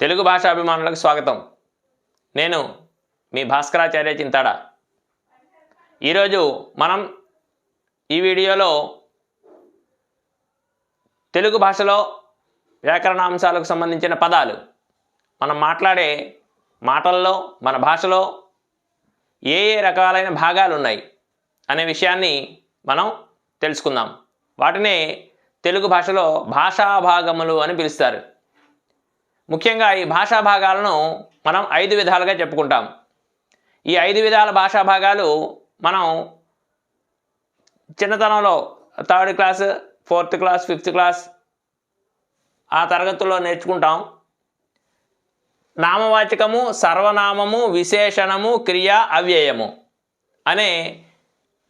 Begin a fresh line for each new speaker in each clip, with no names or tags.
తెలుగు భాషాభిమానులకు స్వాగతం. నేను మీ భాస్కరాచార్య చింతాడ. ఈరోజు మనం ఈ వీడియోలో తెలుగు భాషలో వ్యాకరణ అంశాలకు సంబంధించిన పదాలు. మనం మాట్లాడే మాటల్లో మన భాషలో ఏ ఏ రకాలైన భాగాలు ఉన్నాయి అనే విషయాన్ని మనం తెలుసుకుందాం. వాటినే తెలుగు భాషలో భాషా భాగములు అని పిలుస్తారు. ముఖ్యంగా ఈ భాషా భాగాలను మనం ఐదు విధాలుగా చెప్పుకుంటాం. ఈ ఐదు విధాల భాషా భాగాలు మనం చిన్నతనంలో third class fourth class fifth class ఆ తరగతుల్లో నేర్చుకుంటాం. నామవాచకము సర్వనామము విశేషణము క్రియ అవ్యయము అనే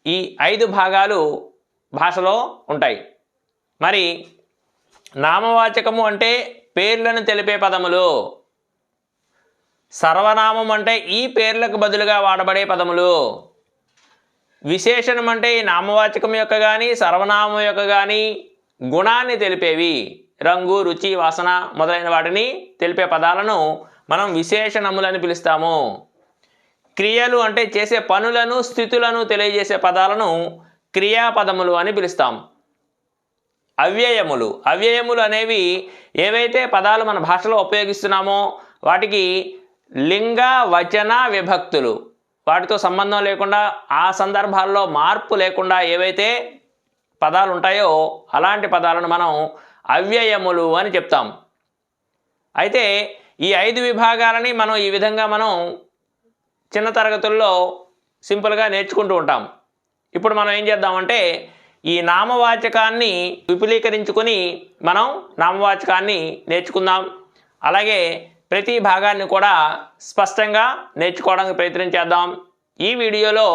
ఈ ఐదు భాగాలు భాషలో ఉంటాయి. మరి నామవాచకము అంటే పేర్లను తెలిపే పదములు. సర్వనామం అంటే ఈ పేర్లకు బదులుగా వాడబడే పదములు. విశేషణం అంటే ఈ నామవాచకం యొక్క కానీ సర్వనామం యొక్క కానీ గుణాన్ని తెలిపేవి. రంగు రుచి వాసన మొదలైన వాటిని తెలిపే పదాలను మనం విశేషణములని పిలుస్తాము. క్రియలు అంటే చేసే పనులను స్థితులను తెలియజేసే పదాలను క్రియాపదములు అని పిలుస్తాం. అవ్యయములు. అవ్యయములు అనేవి ఏవైతే పదాలు మన భాషలో ఉపయోగిస్తున్నామో వాటికి లింగ వచన విభక్తులు. వాటితో సంబంధం లేకుండా ఆ సందర్భాల్లో మార్పు లేకుండా ఏవైతే పదాలు ఉంటాయో అలాంటి పదాలను మనం అవ్యయములు అని చెప్తాం. అయితే ఈ ఐదు విభాగాలని మనం ఈ విధంగా మనం చిన్న తరగతుల్లో సింపుల్గా నేర్చుకుంటూ ఉంటాం. ఇప్పుడు మనం ఏం చేద్దామంటే ఈ నామవాచకాన్ని విపులీకరించుకొని మనం నామవాచకాన్ని నేర్చుకుందాం. అలాగే ప్రతి భాగాన్ని కూడా స్పష్టంగా నేర్చుకోవడానికి ప్రయత్నం చేద్దాం. ఈ వీడియోలో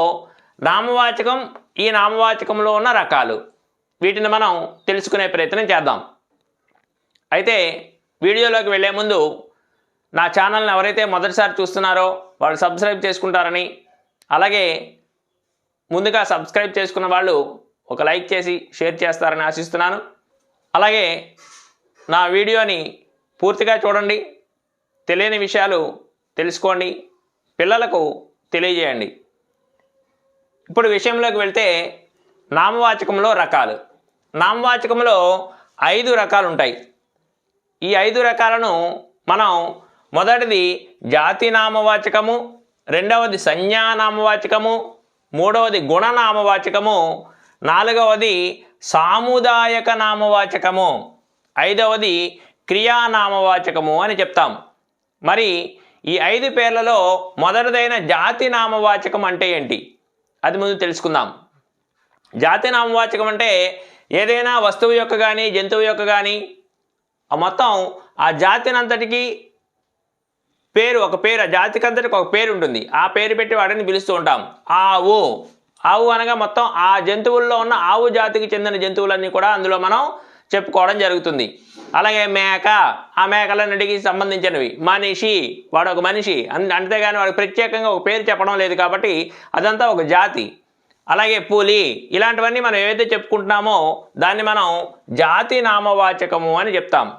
నామవాచకం ఈ నామవాచకంలో ఉన్న రకాలు వీటిని మనం తెలుసుకునే ప్రయత్నం చేద్దాం. అయితే వీడియోలోకి వెళ్ళే ముందు నా ఛానల్ని ఎవరైతే మొదటిసారి చూస్తున్నారో వాళ్ళు సబ్స్క్రైబ్ చేసుకుంటారని అలాగే ముందుగా సబ్స్క్రైబ్ చేసుకున్న వాళ్ళు ఒక లైక్ చేసి షేర్ చేస్తారని ఆశిస్తున్నాను. అలాగే నా వీడియోని పూర్తిగా చూడండి. తెలియని విషయాలు తెలుసుకోండి. పిల్లలకు తెలియజేయండి. ఇప్పుడు విషయంలోకి వెళ్తే నామవాచకంలో రకాలు. నామవాచకంలో ఐదు రకాలు ఉంటాయి. ఈ ఐదు రకాలను మనం మొదటిది జాతి నామవాచకము రెండవది సంజ్ఞానామవాచకము మూడవది గుణనామవాచకము నాలుగవది సాముదాయక నామవాచకము. ఐదవది క్రియానామవాచకము అని చెప్తాం. మరి ఈ ఐదు పేర్లలో మొదటిదైన జాతి నామవాచకం అంటే ఏంటి? అది ముందు తెలుసుకుందాం. జాతి నామవాచకం అంటే ఏదైనా వస్తువు యొక్క కానీ జంతువు యొక్క కానీ మొత్తం ఆ జాతినంతటికి పేరు ఒక పేరు ఆ జాతికంతటికి ఒక పేరు ఉంటుంది. ఆ పేరు పెట్టి వాటిని పిలుస్తూ ఉంటాం. ఆవు ఆవు అనగా మొత్తం ఆ జంతువుల్లో ఉన్న ఆవు జాతికి చెందిన జంతువులన్నీ కూడా అందులో మనం చెప్పుకోవడం జరుగుతుంది. అలాగే మేక ఆ మేకలన్నిటికీ సంబంధించినవి. మనిషి వాడు ఒక మనిషి. అంతేగాని వాడికి ప్రత్యేకంగా ఒక పేరు చెప్పడం లేదు కాబట్టి అదంతా ఒక జాతి. అలాగే పులి ఇలాంటివన్నీ మనం ఏవైతే చెప్పుకుంటున్నామో దాన్ని మనం జాతి నామవాచకము అని చెప్తాం.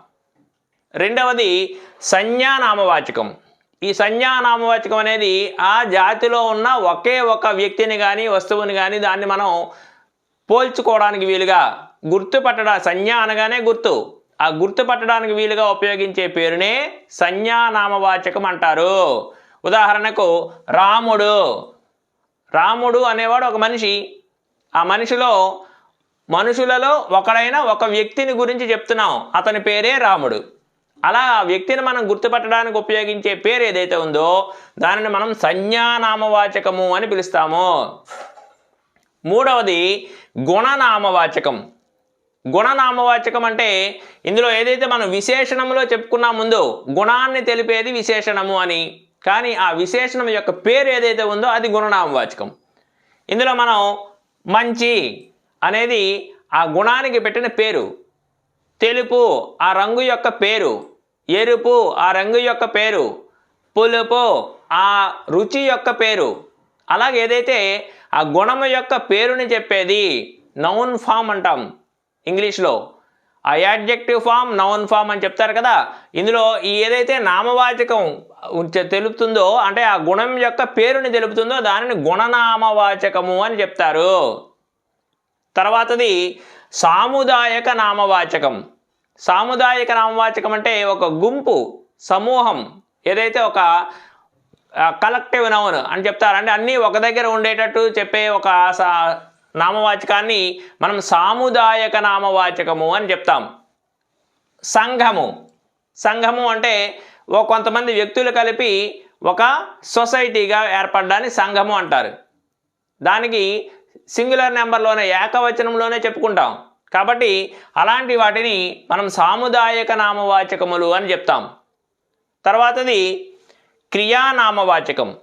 రెండవది సంజ్ఞానామవాచకం. ఈ సంజ్ఞానామవాచకం అనేది ఆ జాతిలో ఉన్న ఒకే ఒక వ్యక్తిని కానీ వస్తువుని కానీ దాన్ని మనం పోల్చుకోవడానికి వీలుగా గుర్తుపట్టడా సంజ్ఞ అనగానే గుర్తు. ఆ గుర్తుపట్టడానికి వీలుగా ఉపయోగించే పేరునే సంజ్ఞానామవాచకం అంటారు. ఉదాహరణకు రాముడు. రాముడు అనేవాడు ఒక మనిషి. ఆ మనిషిలో మనుషులలో ఒకడైన ఒక వ్యక్తిని గురించి చెప్తున్నాం. అతని పేరే రాముడు. అలా ఆ వ్యక్తిని మనం గుర్తుపట్టడానికి ఉపయోగించే పేరు ఏదైతే ఉందో దానిని మనం సంజ్ఞానామవాచకము అని పిలుస్తాము. మూడవది గుణనామవాచకం. గుణనామవాచకం అంటే ఇందులో ఏదైతే మనం విశేషణంలో చెప్పుకున్నా ముందు గుణాన్ని తెలిపేది విశేషణము అని. కానీ ఆ విశేషణం యొక్క పేరు ఏదైతే ఉందో అది గుణనామవాచకం. ఇందులో మనం మంచి అనేది ఆ గుణానికి పెట్టిన పేరు. తెలుపు ఆ రంగు యొక్క పేరు. ఎరుపు ఆ రంగు యొక్క పేరు. పులుపు ఆ రుచి యొక్క పేరు. అలాగే ఏదైతే ఆ గుణము యొక్క పేరుని చెప్పేది నౌన్ ఫామ్ అంటాం ఇంగ్లీష్లో. ఆ యాడ్జెక్టివ్ ఫామ్ నౌన్ ఫామ్ అని చెప్తారు కదా. ఇందులో ఈ ఏదైతే నామవాచకం తెలుపుతుందో అంటే ఆ గుణం యొక్క పేరుని తెలుపుతుందో దానిని గుణనామవాచకము అని చెప్తారు. తర్వాతది సాముదాయక నామవాచకం. సాముదాయక నామవాచకం అంటే ఒక గుంపు సమూహం ఏదైతే ఒక కలెక్టివ్ నౌన్ అని చెప్తారంటే అన్నీ ఒక దగ్గర ఉండేటట్టు చెప్పే ఒక సా- నామవాచకాన్ని మనం సాముదాయక నామవాచకము అని చెప్తాం. సంఘము. సంఘము అంటే ఓ కొంతమంది వ్యక్తులు కలిపి ఒక సొసైటీగా ఏర్పడడాన్ని సంఘము అంటారు. దానికి సింగులర్ నెంబర్లోనే ఏకవచనంలోనే చెప్పుకుంటాం. కాబట్టి అలాంటి వాటిని మనం సాముదాయక నామవాచకములు అని చెప్తాం. తర్వాతది క్రియానామవాచకం.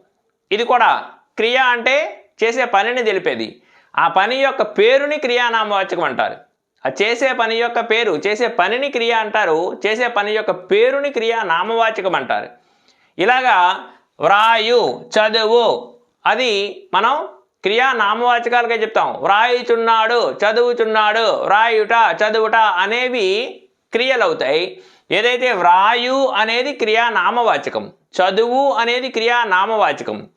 ఇది కూడా క్రియ అంటే చేసే పనిని తెలిపేది. ఆ పని యొక్క పేరుని క్రియానామవాచకం అంటారు. ఆ చేసే పని యొక్క పేరు చేసే పనిని క్రియ అంటారు చేసే పని యొక్క పేరుని క్రియా నామవాచకం అంటారు. ఇలాగా వ్రాయు చదువు అది మనం క్రియా నామవాచకాలుగా చెప్తాం. వ్రాయుచున్నాడు చదువుచున్నాడు వ్రాయుట చదువుట అనేవి క్రియలు అవుతాయి ఏదైతే వ్రాయు అనేది క్రియా నామవాచకం చదువు అనేది క్రియా నామవాచకం.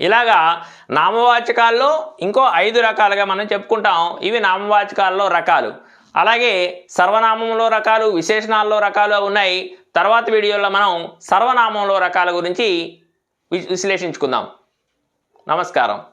ఇలాగా నామవాచకాల్లో ఇంకో ఐదు రకాలుగా మనం చెప్పుకుంటాం. ఇవి నామవాచకాల్లో రకాలు. అలాగే సర్వనామంలో రకాలు విశేషణాల్లో రకాలు ఉన్నాయి. తర్వాత వీడియోలో మనం సర్వనామంలో రకాల గురించి విశ్లేషించుకుందాం. నమస్కారం.